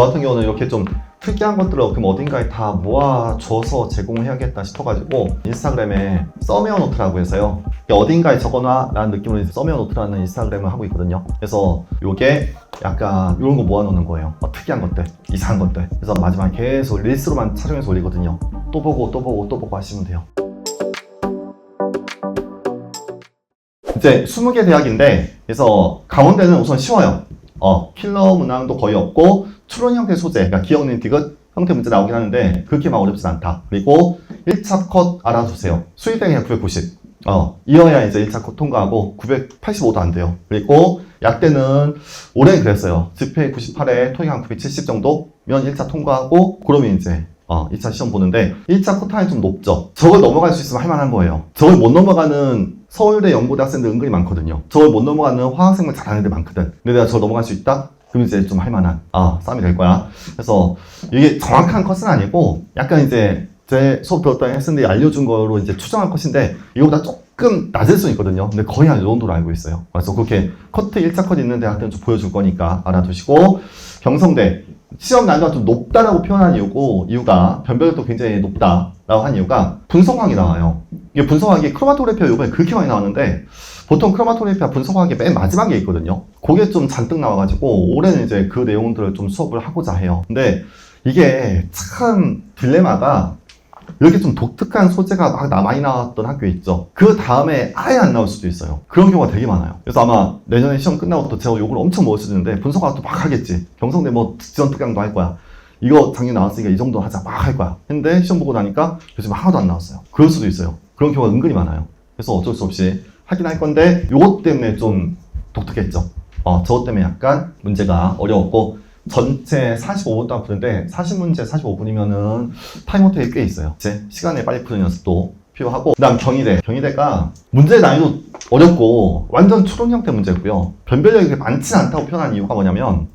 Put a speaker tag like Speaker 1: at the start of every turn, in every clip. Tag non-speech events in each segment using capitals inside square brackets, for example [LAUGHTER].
Speaker 1: 저 같은 경우는 이렇게 좀 특이한 것들을 그럼 어딘가에 다 모아줘서 제공해야겠다 싶어가지고 인스타그램에 써메어 노트라고 해서요. 어딘가에 적어놔라는 느낌으로 써메어 노트라는 인스타그램을 하고 있거든요. 그래서 요게 약간 이런 거 모아놓는 거예요. 어, 특이한 것들 이상한 것들. 그래서 마지막에 계속 릴스로만 촬영해서 올리거든요. 또 보고 또 보고 또 보고 하시면 돼요. 이제 20개 대학인데 그래서 강원대는 우선 쉬워요 어, 킬러 문항도 거의 없고 추론 형태 소재, 그러니까 기억는 디귿 형태 문제 나오긴 하는데 그렇게 막 어렵진 않다. 그리고 1차 컷 알아두세요. 그냥 990. 어, 이어야 이제 1차 컷 통과하고 985도 안 돼요. 그리고 약대는 올해 그랬어요. 지페이 98에 토익 한 970 정도면 1차 통과하고 그러면 이제 어, 2차 시험 보는데 1차 컷타임이 좀 높죠. 저걸 넘어갈 수 있으면 할 만한 거예요. 저걸 못 넘어가는 서울대 연고대 학생들 은근히 많거든요. 저걸 못 넘어가는 화학생물 잘하는 애들 많거든. 근데 내가 저걸 넘어갈 수 있다? 그럼 이제 좀 할만한 아 싸움이 될 거야. 그래서 이게 정확한 컷은 아니고 약간 이제 제 수업 들었던 학생들이 알려준 거로 이제 추정한 컷인데 이거보다 조금 낮을 수 있거든요. 근데 거의 한이 정도로 알고 있어요. 그래서 그렇게 커트 1차 컷 있는 대학들은 좀 보여줄 거니까 알아두시고 경성대 시험 난이도가 좀 높다라고 표현한 이유고 이유가 변별력도 굉장히 높다라고 한 이유가 분석학이 나와요. 이게 분석학이 크로마토그래피가 이번에 그렇게 많이 나왔는데 보통 크로마토그래피가 분석학이 맨 마지막에 있거든요. 그게 좀 잔뜩 나와가지고 올해는 이제 그 내용들을 좀 수업을 하고자 해요. 근데 이게 참 딜레마가 이렇게 좀 독특한 소재가 막 나- 많이 나왔던 학교 있죠. 그 다음에 아예 안 나올 수도 있어요. 그런 경우가 되게 많아요. 그래서 아마 내년에 시험 끝나고 또 제가 욕을 엄청 먹었었는데 분석학도 막 하겠지. 경성대 뭐 지원 특강도 할 거야. 이거 작년 나왔으니까 이 정도 하자 막 할 거야. 근데 시험 보고 나니까 요즘 하나도 안 나왔어요. 그럴 수도 있어요. 그런 경우가 은근히 많아요. 그래서 어쩔 수 없이 하긴 할 건데 요것 때문에 좀 독특했죠. 어, 저것 때문에 약간 문제가 어려웠고 전체 45분 동안 푸는데 40문제 45분이면은 타임어택이 꽤 있어요. 제 시간에 빨리 푸는 연습도 필요하고 그다음 경희대 경희대가 문제 난이도 어렵고 완전 추론 형태 문제고요. 변별력이 그렇게 많지 않다고 표현한 이유가 뭐냐면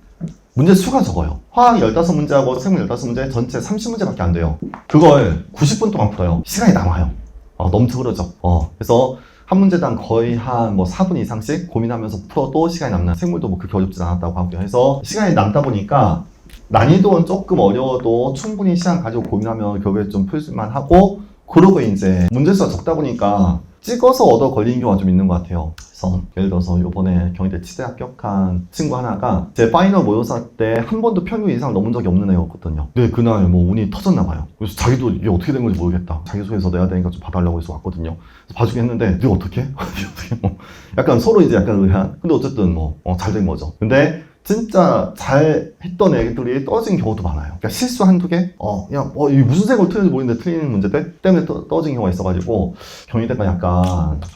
Speaker 1: 문제 수가 적어요. 화학 15문제하고 생물 15문제 전체 30문제밖에 안 돼요. 그걸 90분 동안 풀어요. 시간이 남아요. 어, 넘쳐 흐르죠. 어, 그래서 한 문제당 거의 한 뭐 4분 이상씩 고민하면서 풀어도 시간이 남는 생물도 뭐 그렇게 어렵진 않았다고 하고요. 해서 시간이 남다 보니까 난이도는 조금 어려워도 충분히 시간 가지고 고민하면 결국에 좀 풀만 하고 그러고 이제 문제수가 적다 보니까 찍어서 얻어 걸리는 경우가 좀 있는 것 같아요. 그래서 예를 들어서 요번에 경희대 치대 합격한 친구 하나가 제 파이널 모의고사 때 한 번도 평균 이상 넘은 적이 없는 애였거든요. 근데 그날 뭐 운이 터졌나 봐요. 그래서 자기도 이게 어떻게 된 건지 모르겠다. 자기소개서 내야 되니까 좀 봐달라고 해서 왔거든요. 그래서 봐주긴 했는데 네가 어떻게? 어떻게 뭐 약간 서로 이제 약간 의한. 근데 어쨌든 뭐 잘 된 거죠. 근데 진짜 잘 했던 애들이 떨어진 경우도 많아요. 그러니까 실수 한두 개? 어, 그냥, 어, 이 무슨 색으로 틀는지 모르는데 틀리는 문제들 때문에 떠, 떨어진 경우가 있어가지고, 경희대가 약간,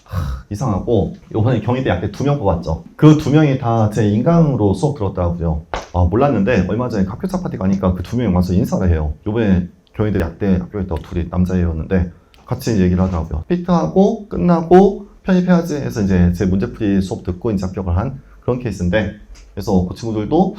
Speaker 1: 하, 이상하고, 요번에 경희대 약대 두명 뽑았죠. 그 두 명이 다 제 인강으로 수업 들었더라고요. 아, 몰랐는데, 얼마 전에 학교차 파티 가니까 그 두 명이 와서 인사를 해요. 요번에 경희대 약대 학교에 있다고 둘이 남자애였는데, 같이 얘기를 하더라고요. 피트하고, 끝나고, 편입해야지 해서 이제 제 문제풀이 수업 듣고 이제 합격을 한 그런 케이스인데, 그래서 그 친구들도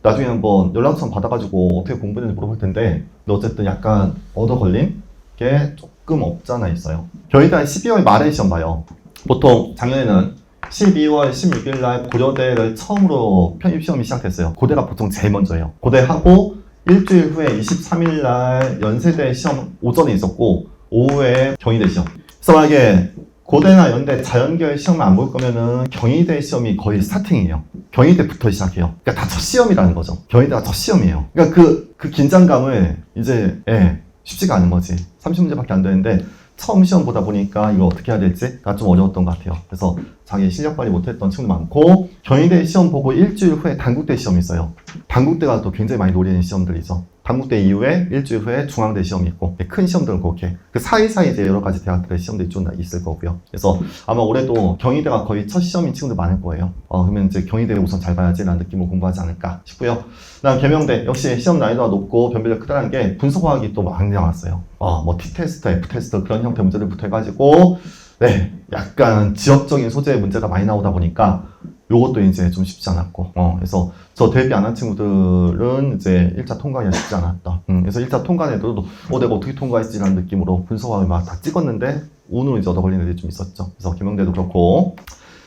Speaker 1: 나중에 한번 연락처 받아가지고 어떻게 공부했는지 물어볼 텐데 근데 어쨌든 약간 얻어 걸린 게 조금 없잖아 있어요. 저희도 한 12월 말에 시험 봐요. 보통 작년에는 12월 16일 날 고려대를 처음으로 편입 시험이 시작됐어요. 고대가 보통 제일 먼저예요. 고대하고 일주일 후에 23일 날 연세대 시험 오전에 있었고 오후에 경희대 시험. 그래서 만약에 고대나 연대 자연계열 시험을 안볼 거면은 경희대 시험이 거의 스타팅이에요. 경희대부터 시작해요. 그러니까 다 첫 시험이라는 거죠. 경희대가 첫 시험이에요. 그러니까 그, 그 긴장감을 이제, 예, 쉽지가 않은 거지. 30문제밖에 안 되는데, 처음 시험 보다 보니까 이거 어떻게 해야 될지가 좀 어려웠던 것 같아요. 그래서 자기 실력 발휘 못했던 친구도 많고, 경희대 시험 보고 일주일 후에 단국대 시험이 있어요. 단국대가 또 굉장히 많이 노리는 시험들이죠. 단국대 이후에 일주일 후에 중앙대 시험이 있고 큰 시험들은 그렇게 그 사이사이 이제 여러 가지 대학들의 시험들이 좀 있을 거고요. 그래서 아마 올해도 경희대가 거의 첫 시험인 친구들 많을 거예요. 어, 그러면 이제 경희대 우선 잘 봐야지라는 느낌으로 공부하지 않을까 싶고요. 그다음 개명대 역시 시험 난이도가 높고 변별력 크다는 게 분석화학이 또 많이 나왔어요. 어, 뭐 T 테스트, F 테스트 그런 형태 문제들부터 해가지고 네, 약간 지역적인 소재의 문제가 많이 나오다 보니까 요것도 이제 좀 쉽지 않았고, 어, 그래서 저 데뷔 안한 친구들은 이제 1차 통과하기가 쉽지 않았다. 음, 그래서 1차 통과한 애들도, 어, 내가 어떻게 통과했지라는 느낌으로 분석학을 막다 찍었는데, 운으로 이제 얻어 걸린 애들이 좀 있었죠. 그래서 김영대도 그렇고,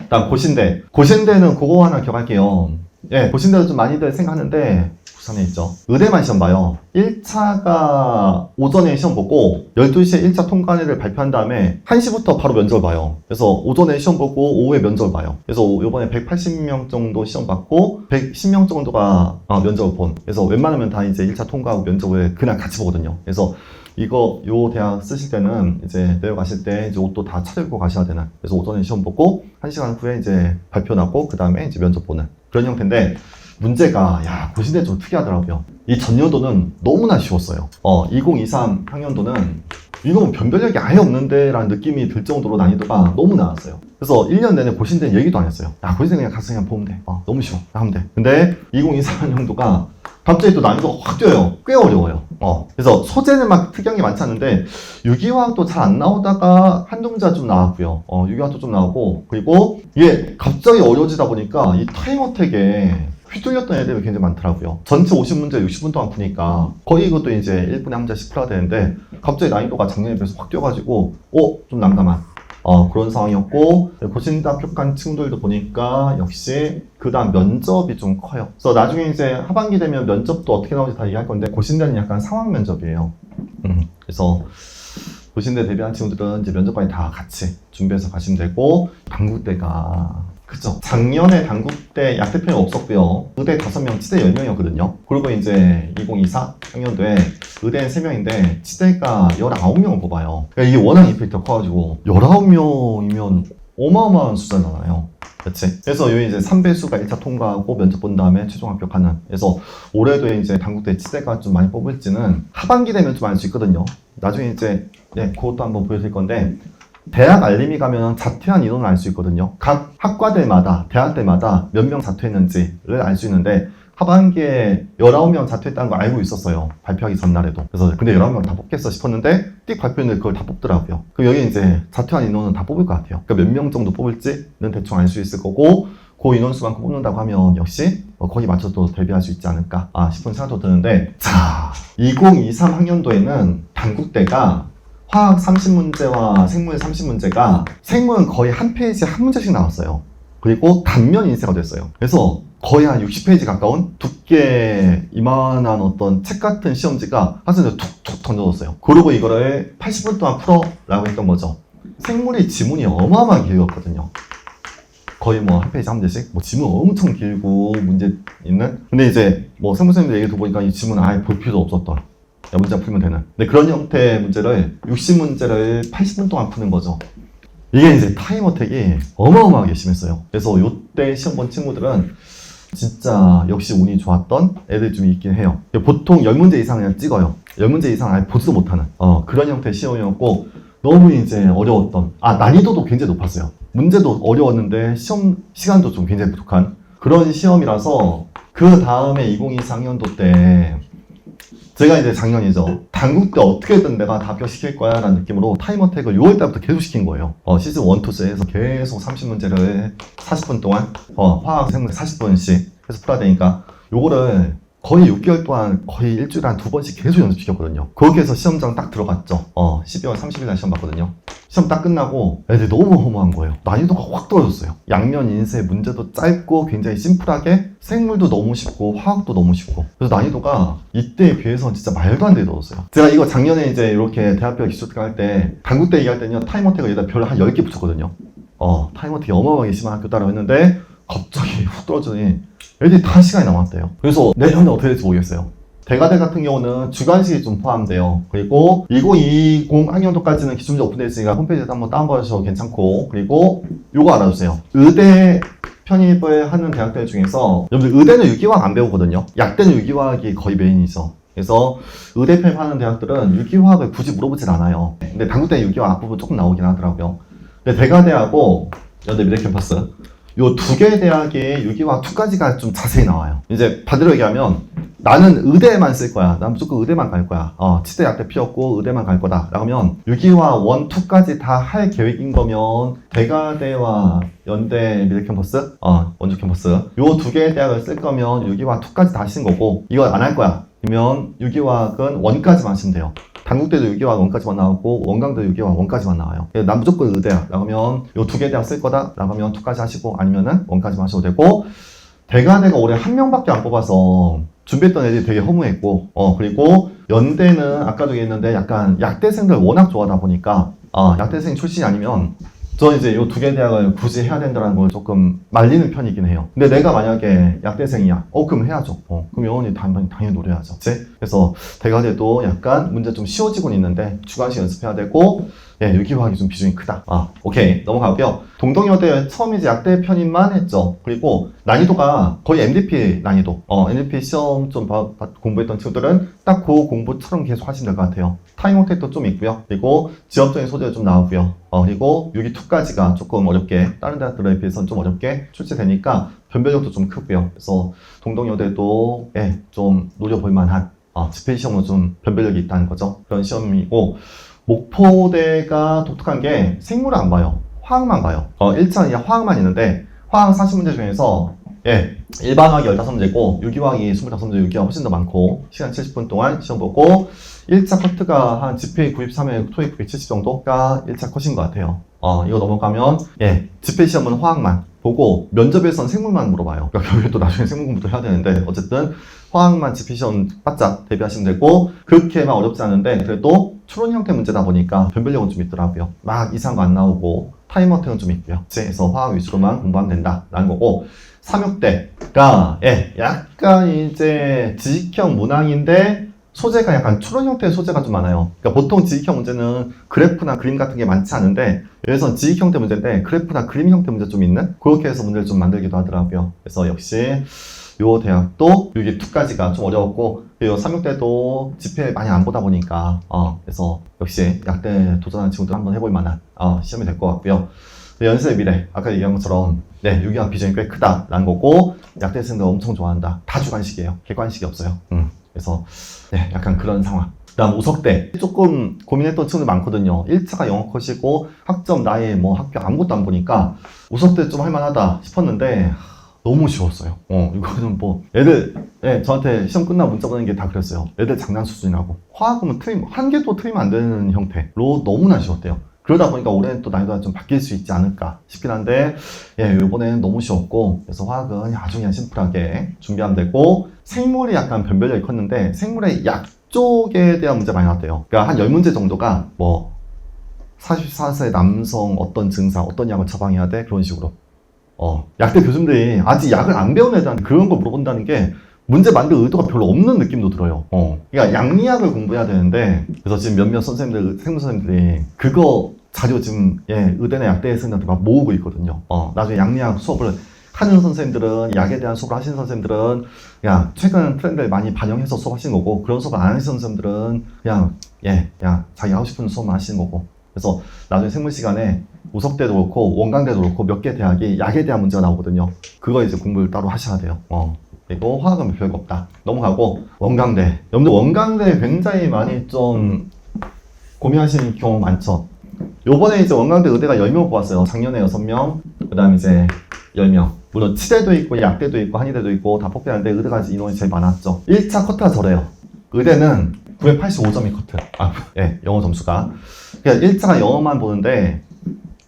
Speaker 1: 다음 고신대. 고신대는 그거 하나 기억할게요. 예, 고신대도 좀 많이들 생각하는데, 부산에 있죠. 의대만 시험 봐요. 1차가 오전에 시험 보고 12시에 1차 통과를 발표한 다음에 1시부터 바로 면접을 봐요. 그래서 오전에 시험 보고 오후에 면접을 봐요. 그래서 이번에 180명 정도 시험 받고 110명 정도가 아, 면접을 본. 그래서 웬만하면 다 이제 1차 통과하고 면접을 그냥 같이 보거든요. 그래서 이거 요 대학 쓰실 때는 이제 내려가실 때 이제 옷도 다 차려입고 가셔야 되는. 그래서 오전에 시험 보고 1시간 후에 이제 발표 나고 그 다음에 이제 면접 보는 그런 형태인데 문제가 야 고시대 좀 특이하더라고요. 이 전년도는 너무나 쉬웠어요. 어 2023 학년도는 뭐 변별력이 아예 없는데 라는 느낌이 들 정도로 난이도가 너무 나왔어요. 그래서 1년 내내 고신대 얘기도 안 했어요. 야 고신대 그냥 가서 그냥 보면 돼. 어 너무 쉬워. 하면 돼. 근데 2023 학년도가 갑자기 또 난이도가 확 뛰어요. 꽤 어려워요. 어. 그래서 소재는 막 특이한 게 많지 않은데 유기화학도 잘 안 나오다가 문제가 좀 나왔고요. 어, 유기화학도 좀 나오고 그리고 이게 갑자기 어려워지다 보니까 이 타임 어택에 휘둘렸던 애들이 굉장히 많더라고요. 전체 50문제 60분 동안 푸니까 거의 이것도 이제 1분에 한 문제 10%가 되는데 갑자기 난이도가 작년에 비해서 확 뛰어가지고 어? 좀 난감한 어, 그런 상황이었고 고신대 합격한 친구들도 보니까 역시 그 다음 면접이 좀 커요. 그래서 나중에 이제 하반기 되면 면접도 어떻게 나오는지 다 얘기할 건데 고신대는 약간 상황 면접이에요. 음, 그래서 고신대 데뷔한 친구들은 이제 면접까지 다 같이 준비해서 가시면 되고 당국대가 그죠. 작년에 당국대 약대편이 없었고요. 의대 5명, 치대 10명이었거든요. 그리고 이제 2024 학년도에 의대는 3명인데 치대가 19명을 뽑아요. 그러니까 이게 워낙 이펙트가 커가지고 19명이면 어마어마한 숫자잖아요. 그치? 그래서 여기 이제 3배수가 1차 통과하고 면접 본 다음에 최종 합격하는. 그래서 올해도 이제 당국대 치대가 좀 많이 뽑을지는 하반기 되면 좀 알 수 있거든요. 나중에 이제, 예, 그것도 한번 보여드릴 건데, 대학 알림이 가면 자퇴한 인원을 알 수 있거든요. 각 학과들마다, 대학들마다 몇 명 자퇴했는지를 알 수 있는데, 하반기에 19명 자퇴했다는 걸 알고 있었어요. 발표하기 전날에도. 그래서 근데 19명 다 뽑겠어 싶었는데, 띡 발표했는데 그걸 다 뽑더라고요. 그럼 여기 이제 자퇴한 인원은 다 뽑을 것 같아요. 그러니까 몇 명 정도 뽑을지는 대충 알 수 있을 거고, 그 인원수만큼 뽑는다고 하면 역시 어, 거기 맞춰서 데뷔할 수 있지 않을까 아, 싶은 생각도 드는데, 자, 2023 학년도에는 당국대가 화학 30문제와 생물 30문제가 생물은 거의 한 페이지에 한 문제씩 나왔어요. 그리고 단면 인쇄가 됐어요. 그래서 거의 한 60페이지 가까운 두께 이만한 어떤 책 같은 시험지가 한 손에 툭툭 던져졌어요. 그리고 이거를 80분 동안 풀어라고 했던 거죠. 생물이 지문이 어마어마하게 길었거든요. 거의 뭐 한 페이지 한 문제씩 뭐 지문 엄청 길고 문제 있는 근데 이제 뭐 생물쌤들 얘기 들어보니까 이 지문은 아예 볼 필요도 없었던 야, 문제 풀면 되는. 근데 그런 형태의 문제를 60문제를 80분 동안 푸는 거죠. 이게 이제 타임 어택이 어마어마하게 심했어요. 그래서 요때 시험 본 친구들은 진짜 역시 운이 좋았던 애들 좀 있긴 해요. 보통 10문제 이상 그냥 찍어요. 10문제 이상 아예 보지도 못하는 어, 그런 형태의 시험이었고 너무 이제 어려웠던 아 난이도도 굉장히 높았어요. 문제도 어려웠는데 시험 시간도 좀 굉장히 부족한 그런 시험이라서 그 다음에 2024학년도 때 제가 이제 작년이죠. 당국 때 어떻게든 내가 다 합격시킬 거야 라는 느낌으로 타임어택을 6월 달부터 계속 시킨 거예요. 어, 시즌 1, 2에서 계속 30문제를 40분 동안 어, 화학, 생물 40분씩 해서 풀어야 되니까 요거를 거의 6개월 동안 거의 일주일에 한 두 번씩 계속 연습시켰거든요. 해서 시험장 딱 들어갔죠. 어, 12월 30일 날 시험 봤거든요. 시험 딱 끝나고 애들이 너무 허무한 거예요. 난이도가 확 떨어졌어요. 양면 인쇄 문제도 짧고 굉장히 심플하게 생물도 너무 쉽고 화학도 너무 쉽고 그래서 난이도가 이때에 비해서 진짜 말도 안 되게 떨어졌어요. 제가 이거 작년에 이제 이렇게 대학교 기초특강 할때 당국대 얘기할 때는요 타임어택을 여기다 별을 한 10개 붙였거든요. 어 타임어택이 어마어마하게 심한 학교 따라고 했는데 갑자기 [LAUGHS] 훅 떨어지니 애들이 다 시간이 남았대요. 그래서 내년에 어떻게 될지 모르겠어요. 대가대 같은 경우는 주관식이 좀 포함돼요. 그리고 2020 학년도까지는 기출문제 오픈되어 있으니까 홈페이지에서 한번 다운받으셔도 괜찮고 그리고 요거 알아주세요. 의대 편입을 하는 대학들 중에서 여러분들 의대는 유기화학 안 배우거든요. 약대는 유기화학이 거의 메인이죠. 그래서 의대 편입하는 대학들은 유기화학을 굳이 물어보질 않아요. 근데 당국대 유기화학 앞부분 조금 나오긴 하더라고요. 근데 대가대하고 연대 미래 캠퍼스 요 두 개의 대학의 유기화학 두 가지가 좀 자세히 나와요. 이제 반대로 얘기하면 나는 의대만 쓸 거야. 난 무조건 의대만 갈 거야. 어, 치대 약대 피었고 의대만 갈 거다. 라면 유기화 1, 2까지 다 할 계획인 거면 대가대와 연대 미래 캠퍼스, 어, 원주 캠퍼스 요 두 개의 대학을 쓸 거면 유기화 2까지 다 하시는 거고 이거 안할 거야. 그러면 유기화학은 1까지만 하시면 돼요. 당국대도 유기화 원까지만 나오고 원광도 유기화 원까지만 나와요. 예, 난 무조건 의대야. 라면 요두개 대학 쓸 거다. 라면 2까지 하시고 아니면은 원까지만 하셔도 되고 대가대가 올해 한 명밖에 안 뽑아서 준비했던 애들이 되게 허무했고, 어, 그리고 연대는 아까도 얘기했는데 약간 약대생들 워낙 좋아하다 보니까, 아, 약대생 출신이 아니면 저는 이제 이 두 개 대학을 굳이 해야 된다는 걸 조금 말리는 편이긴 해요. 근데 내가 만약에 약대생이야. 어, 그럼 해야죠. 어, 그럼 영원히 당연히, 당연히 노려야죠. 그치? 그래서 대가대도 약간 문제 좀 쉬워지곤 있는데 주관식 연습해야 되고, 예, 유기화학이 좀 비중이 크다. 아, 오케이. 넘어가고요. 동덕여대 처음 이제 약대 편입만 했죠. 그리고 난이도가 거의 MDP 난이도. 어, MDP 시험 좀 봐- 봐- 공부했던 친구들은 딱 그 공부처럼 계속 하시면 될 것 같아요. 타임 어택도 좀 있고요. 그리고 지역적인 소재가 좀 나오고요. 어, 그리고 6기2까지가 조금 어렵게, 다른 대학들에 비해서는 좀 어렵게 출제되니까 변별력도 좀 크고요. 그래서 동덕여대도, 예, 좀 노려볼 만한, 어, 집회 시험으로 좀 변별력이 있다는 거죠. 그런 시험이고, 목포대가 독특한 게 생물을 안 봐요. 화학만 봐요. 어, 1차는 화학만 있는데, 화학 40문제 중에서, 예, 일반화학이 15문제고, 유기화학이 25문제, 유기화가 훨씬 더 많고, 시간 70분 동안 시험 보고, 1차 커트가 한 GPA 93에 토익 970 정도가 1차 컷인 것 같아요. 어, 이거 넘어가면, 예, 집회 시험은 화학만 보고, 면접에선 생물만 물어봐요. 그러니까 또 나중에 생물 공부도 해야 되는데, 어쨌든, 화학만 시험 바짝 대비하시면 되고, 그렇게만 어렵지 않은데, 그래도 추론 형태 문제다 보니까 변별력은 좀 있더라고요. 막 이상한 거 안 나오고, 타임 어택은 좀 있고요. 그래서 화학 위주로만 공부하면 된다라는 거고, 삼육대가, 예, 약간 이제 지식형 문항인데, 소재가 약간 추론 형태의 소재가 좀 많아요. 그러니까 보통 지식형 문제는 그래프나 그림 같은 게 많지 않은데 여기선 지식 형태 문제인데 그래프나 그림 형태 문제 좀 있는 그렇게 해서 문제를 좀 만들기도 하더라고요. 그래서 역시 요 대학도 여기 2까지가 좀 어려웠고 요 3육대도 집회 많이 안 보다 보니까 어 그래서 역시 약대 도전하는 친구들 한번 해볼 만한 어, 시험이 될 것 같고요. 연세의 미래 아까 얘기한 것처럼 네 유기학 비중이 꽤 크다라는 거고 약대생들 엄청 좋아한다. 다 주관식이에요. 객관식이 없어요. 음. 그래서 네, 약간 그런 상황. 그다음 우석대 조금 고민했던 친구들 많거든요. 1차가 영어 컷이고 학점 나이 뭐 학교 아무것도 안 보니까 우석대 좀 할만하다 싶었는데 하, 너무 쉬웠어요. 어 이거는 뭐 애들 예 저한테 시험 끝나고 문자 보내는 게 다 그랬어요. 애들 장난 수준이라고 화학은 틀림 한 개도 틀리면 안 되는 형태로 너무나 쉬웠대요. 그러다 보니까 올해는 또 난이도가 좀 바뀔 수 있지 않을까 싶긴 한데 예 이번에는 너무 쉬웠고 그래서 화학은 아주 그냥 심플하게 준비하면 되고 생물이 약간 변별력이 컸는데 생물의 약 쪽에 대한 문제 많이 나왔대요. 그러니까 한 10문제 정도가 뭐 44세 남성 어떤 증상, 어떤 약을 처방해야 돼? 그런 식으로. 어, 약대 교수님들이 아직 약을 안 배운 애들한테 그런 거 물어본다는 게 문제 만들 의도가 별로 없는 느낌도 들어요. 어. 그러니까 양리학을 공부해야 되는데 그래서 지금 몇몇 선생님들, 생물 선생님들이 그거 자료 지금 예, 의대나 약대 선생님한테 막 모으고 있거든요. 어, 나중에 양리학 수업을 하는 선생님들은 약에 대한 수업을 하시는 선생님들은 야 최근 트렌드를 많이 반영해서 수업하시는 거고 그런 수업을 안 하시는 선생님들은 그냥 예, 그냥 자기 하고 싶은 수업만 하시는 거고 그래서 나중에 생물 시간에 우석대도 그렇고 원광대도 그렇고 몇 개 대학이 약에 대한 문제가 나오거든요. 그거 이제 공부를 따로 하셔야 돼요. 어. 그리고 화학은 별거 없다. 넘어가고 원광대. 여러분들 원광대 굉장히 많이 좀 고민하시는 경우 많죠. 요번에 이제 원광대 의대가 10명 뽑았어요. 작년에 6명, 그 다음 이제 10명. 물론 치대도 있고 약대도 있고 한의대도 있고 다 뽑히는데 의대가 인원이 제일 많았죠. 1차 커트가 저래요. 의대는 985점이 커트. 아, 예, 영어 점수가. 그러니까 1차가 영어만 보는데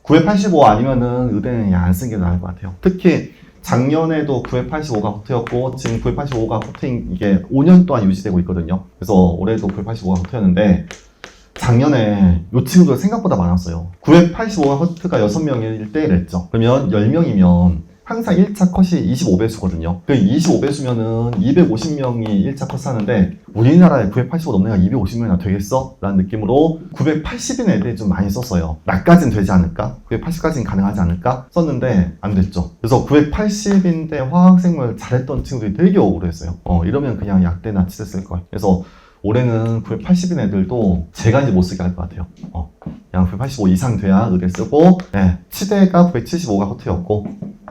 Speaker 1: 985 아니면은 의대는 그냥 안 쓰는 게 나을 것 같아요. 특히 작년에도 985가 커트였고 지금 985가 커트인 이게 5년 동안 유지되고 있거든요. 그래서 올해도 985가 커트였는데 작년에 요 친구들 생각보다 많았어요. 985가 커트가 6명일 때 이랬죠. 그러면 10명이면 항상 1차 컷이 25배수거든요. 그 25배수면은 250명이 1차 컷 하는데 우리나라에 985 넘는 애가 250명이나 되겠어? 라는 느낌으로 980인 애들이 좀 많이 썼어요. 나까지는 되지 않을까? 980까지는 가능하지 않을까? 썼는데 안 됐죠. 그래서 980인데 화학생물 잘했던 친구들이 되게 억울했어요. 어, 이러면 그냥 약대나 쓸 걸. 그래서 올해는 980인 애들도 제가 이제 못 쓰게 할 것 같아요. 어, 그냥 985 이상 돼야 의대 쓰고, 네, 치대가 975가 허트였고,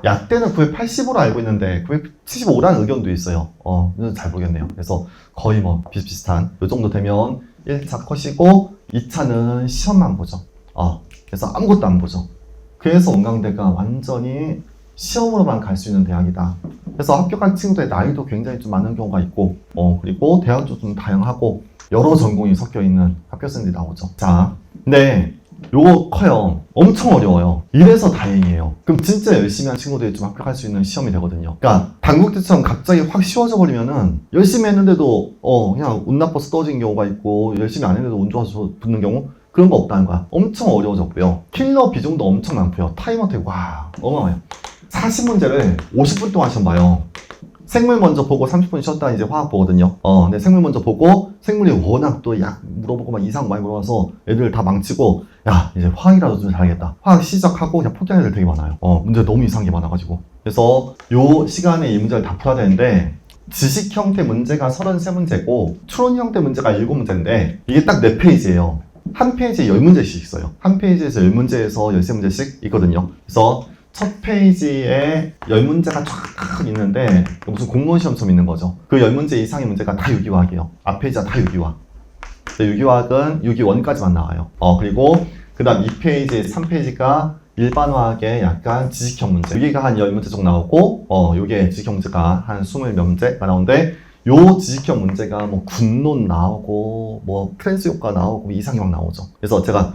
Speaker 1: 약대는 980으로 알고 있는데 975라는 의견도 있어요. 어, 잘 모르겠네요. 그래서 거의 뭐 비슷비슷한 이 정도 되면 1차 컷이고 2차는 시험만 보죠. 어, 그래서 아무것도 안 보죠. 그래서 원광대가 완전히 시험으로만 갈 수 있는 대학이다. 그래서 합격한 친구들의 나이도 굉장히 좀 많은 경우가 있고, 어, 그리고 대학도 좀 다양하고, 여러 전공이 섞여 있는 학교생들이 나오죠. 자, 근데 요거 커요. 엄청 어려워요. 이래서 다행이에요. 그럼 진짜 열심히 한 친구들이 좀 합격할 수 있는 시험이 되거든요. 그러니까 당국대처럼 갑자기 확 쉬워져 버리면은 열심히 했는데도 어 그냥 운 나빠서 떨어진 경우가 있고 열심히 안 했는데도 운 좋아서 붙는 경우 그런 거 없다는 거야. 엄청 어려워졌고요. 킬러 비중도 엄청 많고요. 타임어택 와 어마어마해요. 40문제를 50분 동안 시험 봐요. 생물 먼저 보고 30분 쉬었다 이제 화학 보거든요. 어, 근데 생물 먼저 보고 생물이 워낙 또 약 물어보고 막 이상 많이 물어봐서 애들 다 망치고 야 이제 화학이라도 좀 잘하겠다. 화학 시작하고 그냥 포기하는 애들 되게 많아요. 어, 문제 너무 이상한 게 많아가지고. 그래서 요 시간에 이 문제를 다 풀어야 되는데 지식 형태 문제가 33문제고 추론 형태 문제가 7문제인데 이게 딱 4페이지예요. 한 페이지에 10문제씩 있어요. 한 페이지에서 10문제에서 13문제씩 있거든요. 그래서 첫 페이지에 10문제가 쫙 있는데 무슨 공무원 시험처럼 있는 거죠. 그 10문제 이상의 문제가 다 유기화학이에요. 앞 페이지가 다 유기화학. 근데 유기화학은 유기원까지만 나와요. 어, 그리고 그 다음 2페이지, 3페이지가 일반화학의 약간 지식형 문제. 여기가 한 10문제 정도 나오고, 어, 요게 지식형 문제가 한 20몇 문제가 나오는데, 요 지식형 문제가 뭐 군론 나오고, 뭐 트랜스 효과 나오고, 뭐 이상이 막 나오죠. 그래서 제가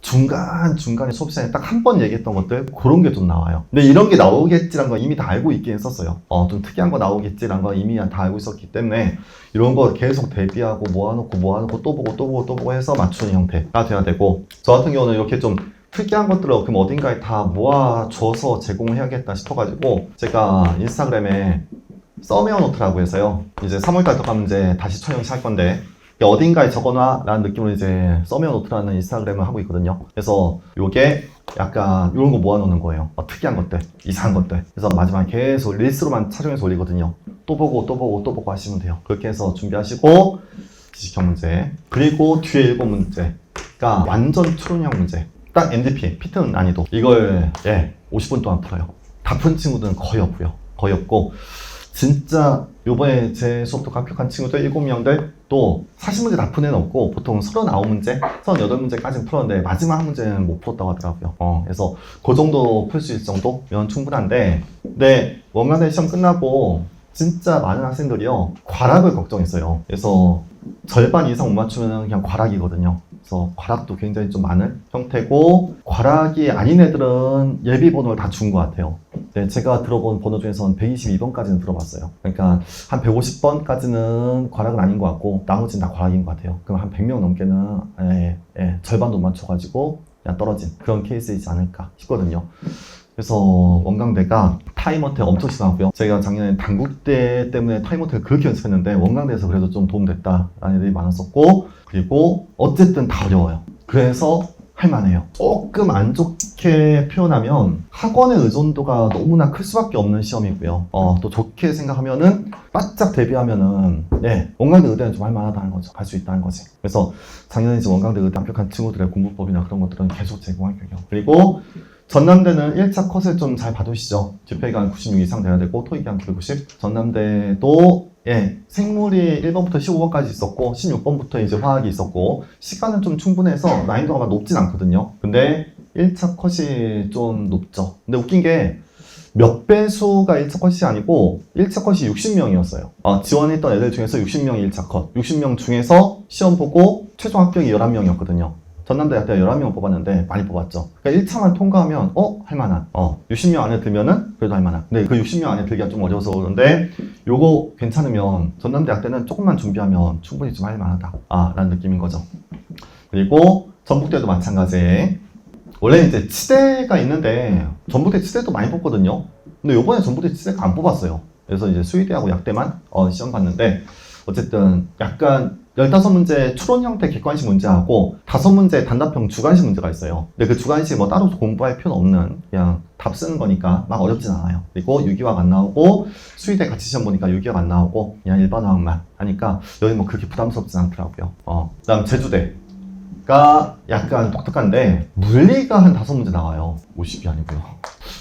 Speaker 1: 중간 중간에 수업 시간에 딱 한 번 얘기했던 것들 그런 게 좀 나와요. 근데 이런 게 나오겠지란 건 이미 다 알고 있긴 했었어요. 어, 좀 특이한 거 나오겠지란 건 이미 다 알고 있었기 때문에 이런 거 계속 대비하고 모아놓고 모아놓고 또 보고 또 보고 또 보고 해서 맞추는 형태가 돼야 되고 저 같은 경우는 이렇게 좀 특이한 것들을 그럼 어딘가에 다 모아줘서 제공해야겠다 싶어가지고 제가 인스타그램에 써메어 노트라고 해서요. 이제 3월달 덕화 문제 다시 촬영 시작할 건데 어딘가에 적어놔 라는 느낌으로 이제 써메어 노트라는 인스타그램을 하고 있거든요. 그래서 요게 약간 이런 거 모아놓는 거예요. 어, 특이한 것들, 이상한 것들. 그래서 마지막에 계속 릴스로만 촬영해서 올리거든요. 또 보고 또 보고 또 보고 하시면 돼요. 그렇게 해서 준비하시고 지식형 문제 그리고 뒤에 일곱 문제가 완전 추론형 문제. 딱 NDP, 피트는 난이도. 이걸 예 50분 동안 풀어요. 다 푼 친구들은 거의 없고요. 거의 없고 진짜 요번에 제 수업도 합격한 친구들 7명들 또 40문제 다푼 애는 없고 보통 39문제, 38문제까지는 풀었는데 마지막 한 문제는 못 풀었다고 하더라고요. 어, 그래서 그 정도 풀 수 있을 정도면 충분한데 근데 원가대 시험 끝나고 진짜 많은 학생들이요 과락을 걱정했어요. 그래서 절반 이상 못 맞추면 그냥 과락이거든요. 그래서 과락도 굉장히 좀 많은 형태고 과락이 아닌 애들은 예비 번호를 다 준 것 같아요. 네, 제가 들어본 번호 중에서는 122번까지는 들어봤어요. 그러니까 한 150번까지는 과락은 아닌 것 같고 나머지는 다 과락인 것 같아요. 그럼 한 100명 넘게는 예, 예, 절반도 못 맞춰가지고 그냥 떨어진 그런 케이스이지 않을까 싶거든요. 그래서 원광대가 타임어택 엄청 심하고요. 제가 작년에 당국대 때문에 타임어택을 그렇게 연습했는데 원광대에서 그래도 좀 도움됐다라는 애들이 많았었고 그리고 어쨌든 다 어려워요. 그래서 할만해요. 조금 안 좋게 표현하면 학원의 의존도가 너무나 클 수밖에 없는 시험이고요. 어, 또 좋게 생각하면은 바짝 대비하면은 네, 원광대 의대는 좀 할만하다는 거죠. 갈 수 있다는 거지. 그래서 작년에 이제 원광대 의대 합격한 친구들의 공부법이나 그런 것들은 계속 제공할 거예요. 그리고 전남대는 1차 컷을 좀 잘 봐두시죠. 한96 이상 돼야 되고 토익이 한 990. 전남대도 예, 생물이 1번부터 15번까지 있었고 16번부터 이제 화학이 있었고 시간은 좀 충분해서 난이도가 막 높진 않거든요. 근데 1차 컷이 좀 높죠. 근데 웃긴 게 몇 배수가 1차 컷이 아니고 1차 컷이 60명이었어요. 어, 지원했던 애들 중에서 60명이 1차 컷. 60명 중에서 시험 보고 최종 합격이 11명이었거든요. 전남대 대학 11명 뽑았는데 많이 뽑았죠. 그러니까 1차만 통과하면 어? 할만한. 어, 60명 안에 들면은 그래도 할만한. 근데 그 60명 안에 들기가 좀 어려워서 그런데 요거 괜찮으면 전남대학 때는 조금만 준비하면 충분히 좀 할만하다. 아, 라는 느낌인 거죠. 그리고 전북대도 마찬가지. 원래 이제 치대가 있는데 전북대 치대도 많이 뽑거든요. 근데 요번에 전북대 치대가 안 뽑았어요. 그래서 이제 수의대하고 약대만 어, 시험 봤는데 어쨌든 약간 15문제 추론 형태 객관식 문제하고 5문제 단답형 주관식 문제가 있어요. 근데 그 주관식 뭐 따로 공부할 필요는 없는 그냥 답 쓰는 거니까 막 어렵진 않아요. 그리고 유기화학 안 나오고 수의대 같이 시험 보니까 유기화학 안 나오고 그냥 일반 화학만 하니까 여기 뭐 그렇게 부담스럽진 않더라고요. 어, 그다음 제주대 가 약간 독특한데 물리가 한 5문제 나와요. 50이 아니고요.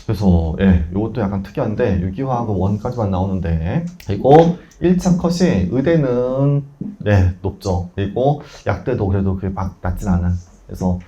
Speaker 1: 그래서 예, 이것도 약간 특이한데 유기화학은 원까지만 나오는데 그리고 1차 컷이 의대는 네 높죠. 그리고 약대도 그래도 그게 막 낮진 않은. 그래서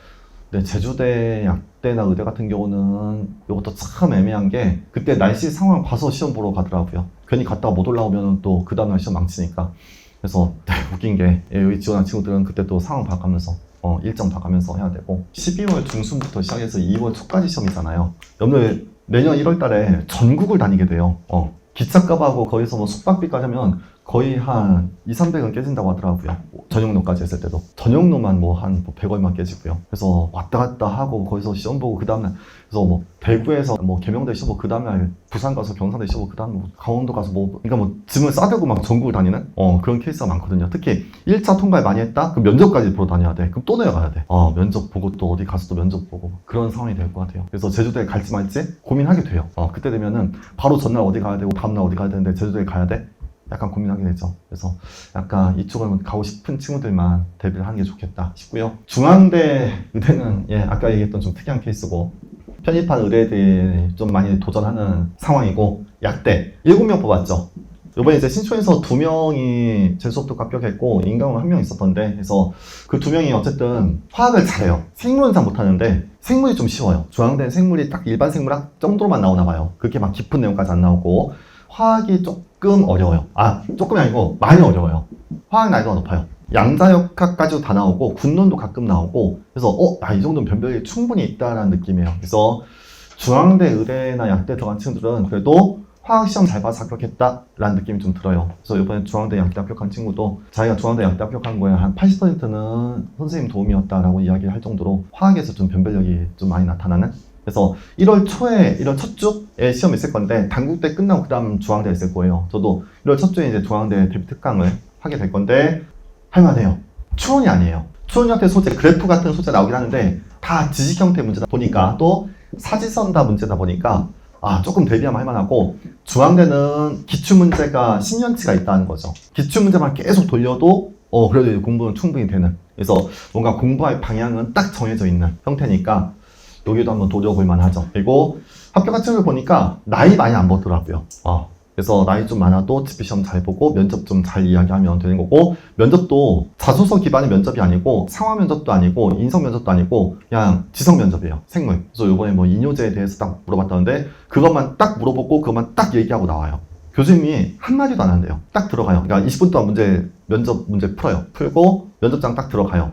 Speaker 1: 네, 제주대 약대나 의대 같은 경우는 이것도 참 애매한 게 그때 날씨 상황 봐서 시험 보러 가더라고요. 괜히 갔다가 못 올라오면 또 그 다음날 시험 망치니까. 그래서 네, 웃긴 게 예, 여기 지원한 친구들은 그때 또 상황 봐가면서 어, 일정 봐가면서 해야 되고 12월 중순부터 시작해서 2월 초까지 시험이잖아요. 여러분들 내년 1월 달에 전국을 다니게 돼요. 어, 기차값하고 거기서 뭐 숙박비까지 하면 거의 한 2, 300은 깨진다고 하더라고요. 전용로까지 했을 때도. 전용로만 뭐한 100얼마 깨지고요. 그래서 왔다 갔다 하고 거기서 시험 보고 그 다음날 그래서 뭐 대구에서 뭐 계명대 시험 보고 그 다음날 부산 가서 경상대 시험 보고 그 다음 뭐 강원도 가서 뭐 그러니까 뭐 짐을 싸들고 막 전국을 다니는 어 그런 케이스가 많거든요. 특히 1차 통과를 많이 했다? 그럼 면접까지 보러 다녀야 돼. 그럼 또 내려가야 돼. 어 면접 보고 또 어디 가서 또 면접 보고 그런 상황이 될 것 같아요. 그래서 제주도에 갈지 말지 고민하게 돼요. 어 그때 되면은 바로 전날 어디 가야 되고 다음날 어디 가야 되는데 제주도에 가야 돼? 약간 고민하게 되죠. 그래서 약간 이쪽을 가고 싶은 친구들만 대비를 하는 게 좋겠다 싶고요. 중앙대 의대는 예 아까 얘기했던 좀 특이한 케이스고 편입한 의대들이 좀 많이 도전하는 상황이고 약대 7명 뽑았죠. 이번에 이제 신촌에서 두 명이 재수업도 합격했고 인강은 한 명 있었던데 그래서 그 두 명이 어쨌든 화학을 잘해요. 생물은 잘 못하는데 생물이 좀 쉬워요. 중앙대 생물이 딱 일반 생물학 정도로만 나오나 봐요. 그렇게 막 깊은 내용까지 안 나오고 화학이 조금 어려워요. 아 조금이 아니고 많이 어려워요. 화학 난이도가 높아요. 양자역학까지도 다 나오고 군론도 가끔 나오고 그래서 어, 아, 이 정도면 변별이 충분히 있다라는 느낌이에요. 그래서 중앙대 의대나 약대 들어간 친구들은 그래도 화학 시험 잘 봐서 합격했다라는 느낌이 좀 들어요. 그래서 이번에 중앙대 약대 합격한 친구도 자기가 중앙대 약대 합격한 거에 한 80%는 선생님 도움이었다라고 이야기를 할 정도로 화학에서 좀 변별력이 좀 많이 나타나는 그래서 1월 초에 1월 첫 주에 시험이 있을 건데 단국대 끝나고 그다음 중앙대 있을 거예요. 저도 1월 첫 주에 이제 중앙대 대비 특강을 하게 될 건데 할만해요. 추론이 아니에요. 추론 형태 소재, 그래프 같은 소재 나오긴 하는데 다 지식 형태 문제다 보니까 또 사지선 다 문제다 보니까 아 조금 대비하면 할만하고 중앙대는 기출 문제가 10년치가 있다는 거죠. 기출 문제만 계속 돌려도 어 그래도 공부는 충분히 되는. 그래서 뭔가 공부할 방향은 딱 정해져 있는 형태니까 여기도 한번 도려볼 만하죠. 그리고 합격한 친구를 보니까 나이 많이 안 보더라고요. 어, 그래서 나이 좀 많아도 집비 시험 잘 보고 면접 좀 잘 이야기하면 되는 거고 면접도 자소서 기반의 면접이 아니고 상황 면접도 아니고 인성 면접도 아니고 그냥 지성 면접이에요. 생물. 그래서 이번에 뭐 이뇨제에 대해서 딱 물어봤다는데 그것만 딱 물어보고 그것만 딱 얘기하고 나와요. 교수님이 한마디도 안 한대요. 딱 들어가요. 그러니까 20분 동안 문제, 면접 문제 풀어요. 풀고 면접장 딱 들어가요.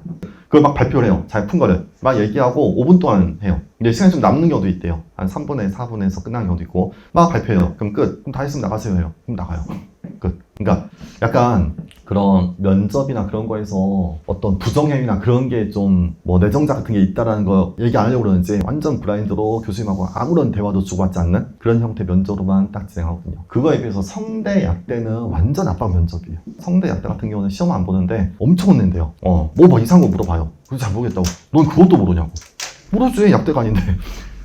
Speaker 1: 그걸 막 발표를 해요. 잘푼 거를. 막 얘기하고 5분 동안 해요. 근데 시간이 좀 남는 경우도 있대요. 한 3분에 4분에서 끝나는 경우도 있고. 막 발표해요. 그럼 끝. 그럼 다 했으면 나가세요 해요. 그럼 나가요. 끝. 그러니까 약간 그런 면접이나 그런 거에서 어떤 부정행위나 그런 게 좀 뭐 내정자 같은 게 있다라는 거 얘기 안 하려고 그러는지 완전 브라인드로 교수님하고 아무런 대화도 주고받지 않는 그런 형태 면접으로만 딱 진행하거든요. 그거에 비해서 성대 약대는 완전 압박 면접이에요. 성대 약대 같은 경우는 시험 안 보는데 엄청 혼낸대요. 어, 뭐뭐 이상한 거 물어봐요. 그거 잘 모르겠다고. 넌 그것도 모르냐고. 모르지 약대가 아닌데.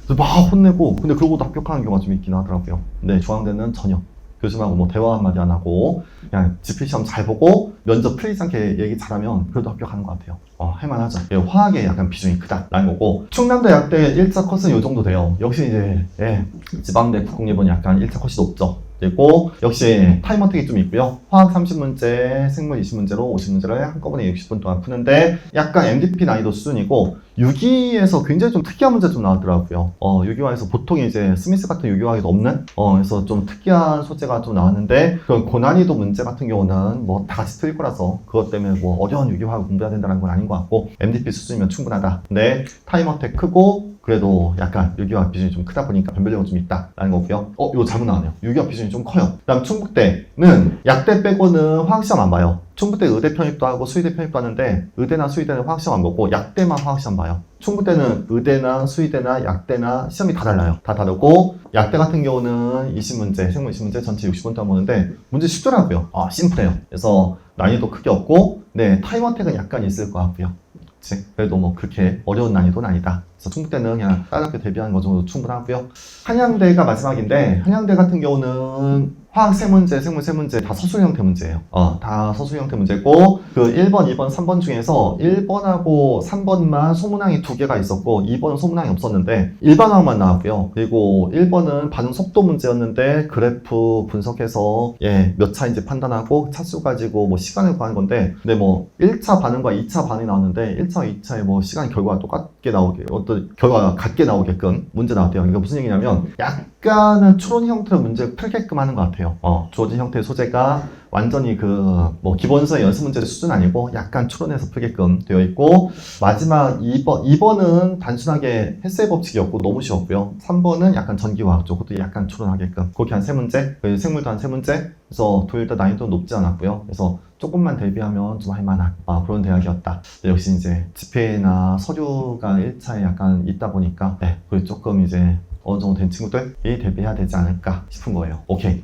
Speaker 1: 그래서 막 혼내고 근데 그러고도 합격하는 경우가 좀 있긴 하더라고요. 네, 중앙대는 전혀. 교수님하고 뭐 대화 한마디 안 하고 그냥 지필 시험 잘 보고 면접 틀리지 않게 얘기 잘하면 그래도 합격하는 것 같아요. 어, 할만하죠. 예, 화학에 약간 비중이 크다라는 거고 충남대 약대 1차 컷은 이 정도 돼요. 역시 이제 예, 지방대 국공예본이 약간 1차 컷이 높죠. 그리고 역시 타임 어택이 좀 있고요. 화학 30문제, 생물 20문제로 50문제를 한꺼번에 60분 동안 푸는데 약간 MDP 난이도 수준이고 유기에서 굉장히 좀 특이한 문제 좀 나왔더라고요. 어, 유기화에서 보통 이제 스미스 같은 유기화에도 없는 어, 그래서 좀 특이한 소재가 좀 나왔는데 그런 고난이도 문제 같은 경우는 뭐 다 같이 틀릴 거라서 그것 때문에 뭐 어려운 유기화를 공부해야 된다는 건 아닌 것 같고 MDP 수준이면 충분하다. 근데 타임 어택 크고 그래도 약간 유기화 비중이 좀 크다 보니까 변별력은 좀 있다라는 거고요. 어, 이거 잘못 나왔네요. 유기화 비중이 좀 커요. 그 다음 충북대는 약대 빼고는 화학시험 안 봐요. 충북대 의대 편입도 하고 수의대 편입도 하는데 의대나 수의대는 화학시험 안 보고 약대만 화학시험 봐요. 충북대는 의대나 수의대나 약대나 시험이 다 달라요. 다 다르고 약대 같은 경우는 20문제, 생물 20문제 전체 60분 동안 보는데 문제 쉽더라고요. 아, 심플해요. 그래서 난이도 크게 없고 네, 타임 어택은 약간 있을 것 같고요. 그치? 그래도 뭐 그렇게 어려운 난이도는 아니다. 그래서 충북대는 그냥 따뜻하게 대비하는 거 정도 충분하고요. 한양대가 마지막인데 한양대 같은 경우는 화학 세 문제, 생물 세 문제 다 서술 형태 문제예요. 어, 다 서술 형태 문제고 그 1번, 2번, 3번 중에서 1번하고 3번만 소문항이 두 개가 있었고 2번은 소문항이 없었는데 일반항만 나왔고요. 그리고 1번은 반응 속도 문제였는데 그래프 분석해서 예, 몇 차인지 판단하고 차수 가지고 뭐 시간을 구하는 건데 근데 뭐 1차 반응과 2차 반응이 나왔는데 1차, 2차의 뭐 시간 결과가 똑같게 나오게 어떤 결과가 같게 나오게끔 문제 나왔대요. 그러니까 무슨 얘기냐면 약간은 추론 형태로 문제 풀게끔 하는 것 같아요. 어, 주어진 형태의 소재가 완전히 그 뭐 기본서 연습 문제 수준 아니고 약간 추론해서 풀게끔 되어 있고 마지막 2번 2번은 단순하게 헬스의 법칙이었고 너무 쉬웠고요. 3번은 약간 전기화학 쪽 그것도 약간 추론하게끔 그렇게 한 세 문제 그리고 생물도 한 세 문제 그래서 둘 다 난이도 높지 않았고요. 그래서 조금만 대비하면 좀 할만한 아, 그런 대학이었다. 네, 역시 이제 집회나 서류가 1차에 약간 있다 보니까 네, 그리고 조금 이제 어느 정도 된 친구들이 대비해야 되지 않을까 싶은 거예요. 오케이.